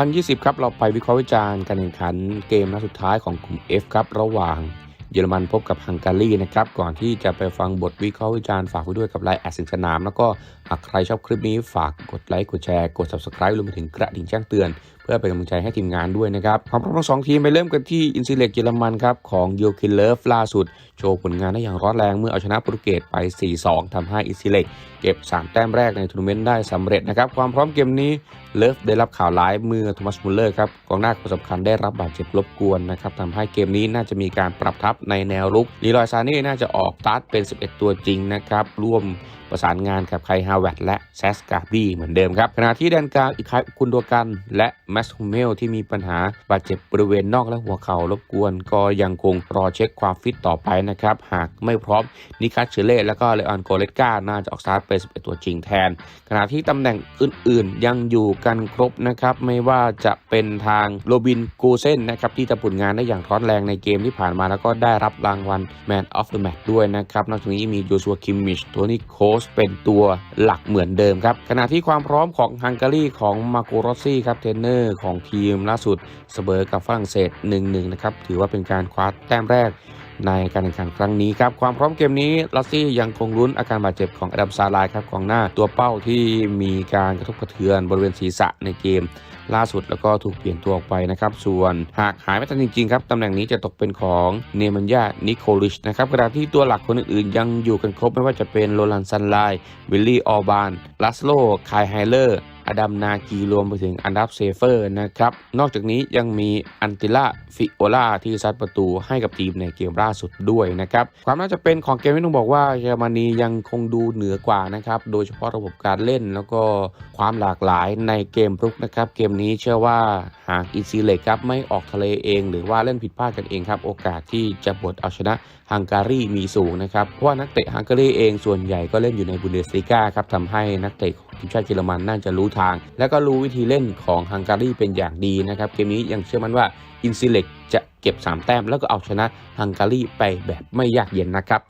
2020 ครับ เราไปวิเคราะห์วิจารณ์การแข่งขันเกมนัดสุดท้ายของกลุ่ม F ครับ ระหว่าง เยอรมันพบกับฮังการีนะครับก่อนที่จะไปฟังบทวิเคราะห์วิจารณ์ฝากไว้ด้วยกับไลน์แอดสิงสนาม แล้วก็หากใครชอบคลิปนี้ฝากกดไลค์กดแชร์กด subscribe รวมไปถึงกระดิ่งแจ้งเตือน เพื่อเป็นกำลังใจให้ทีมงานด้วยนะครับความพร้อมทั้งสองทีมไปเริ่มกันที่อินซิเล็กเยอรมันครับของโยคินเลฟล่าสุด โชว์ผลงานได้อย่างร้อนแรงเมื่อเอาชนะโปรตุเกสไป 4-2ทำให้อินซิเล็กเก็บ 3 แต้มแรกในทัวร์นาเมนต์ได้สำเร็จนะครับความพร้อมเกมนี้เลิฟได้รับข่าวร้ายเมื่อโทมัสมุลเลอร์ครับกองหน้าคนสำคัญได้รับบาดเจ็บรบกวนนะครับทำให้เกมนี้น่าจะมีการปรับทัพในแนวรุกลีลอยซาเน่น่าจะออกตัดเป็น 11 ตัวจริงนะครับร่วมประสานงานกับไคฮาวเวตและแซสกาบีเหมือนเดิมครับ ขณะที่แดนกลางอีกคายคุณตัวกันและแมสฮูเมลที่มีปัญหาบาดเจ็บบริเวณนอกและหัวเข่ารบกวน ก็ยังคงรอเช็คความฟิตต่อไปนะครับ หากไม่พร้อมนิคัสเชเล่และก็เลออนโกเลตกาน่าจะออกสตาร์ทเป็น11ตัวจริงแทน ขณะที่ตำแหน่งอื่นๆ ยังอยู่กันครบนะครับ ไม่ว่าจะเป็นทางโรบินกูเซนนะครับที่ทำผลงานได้อย่างร้อนแรงในเกมที่ผ่านมาแล้วก็ได้รับรางวัล Man of the Match ด้วยนะครับนอกจากนี้มีโจชัวคิมมิชโทนี่โคชเป็นตัวหลักเหมือนเดิมครับ ขณะที่ความพร้อมของฮังการีของมาโกรอซี่ครับเทรนเนอร์ของทีมล่าสุดเสมอกับฝรั่งเศส1-1นะครับถือว่าเป็นการคว้าแต้มแรก ในการแข่งขันครั้งนี้ครับความพร้อมเกมนี้ลัสซี่ยังคงลุ้นอาการบาดเจ็บของอดัมซาลายครับกองหน้าตัวเป้าที่มีการกระทบกระเทือนบริเวณศีรษะในเกม ล่าสุดแล้วก็ถูกเปลี่ยนตัวออกไปนะครับ ส่วนหากหายไม่ทันจริงๆครับตำแหน่งนี้จะตกเป็นของเนมันยานิโคลิชนะครับขณะที่ตัวหลักคนอื่นๆ ยังอยู่กันครบไม่ว่าจะเป็นโรลันซันไลวิลลี่ออบานลัสโลคายไฮเลอร์ อดัมนากีรวมไปถึงอันดับเซเฟอร์นะครับ นอกจากนี้ยังมีอันติล่าฟิโอลาที่ซัดประตูให้กับทีมในเกมล่าสุดด้วยนะครับ ความน่าจะเป็นของเกมที่ต้องบอกว่าเยอรมนียังคงดูเหนือกว่านะครับ โดยเฉพาะระบบการเล่นแล้วก็ความหลากหลายในเกมรุกนะครับ เกมนี้เชื่อว่าหากอินซีเลกครับไม่ออกทะเลเอง หรือว่าเล่นผิดพลาดกันเองครับ โอกาสที่จะบดเอาชนะฮังการีมีสูงนะครับ เพราะว่านักเตะฮังการีเองส่วนใหญ่ก็เล่นอยู่ในบุนเดสลีกาครับทำให้นักเตะ ทีมชาติเยอรมันน่าจะรู้ทาง และก็รู้วิธีเล่นของฮังการีเป็นอย่างดีนะครับ เกมนี้ยังเชื่อมั่นว่าอินซิเล็กจะเก็บ 3 แต้ม แล้วก็เอาชนะฮังการีไปแบบไม่ยากเย็นนะครับ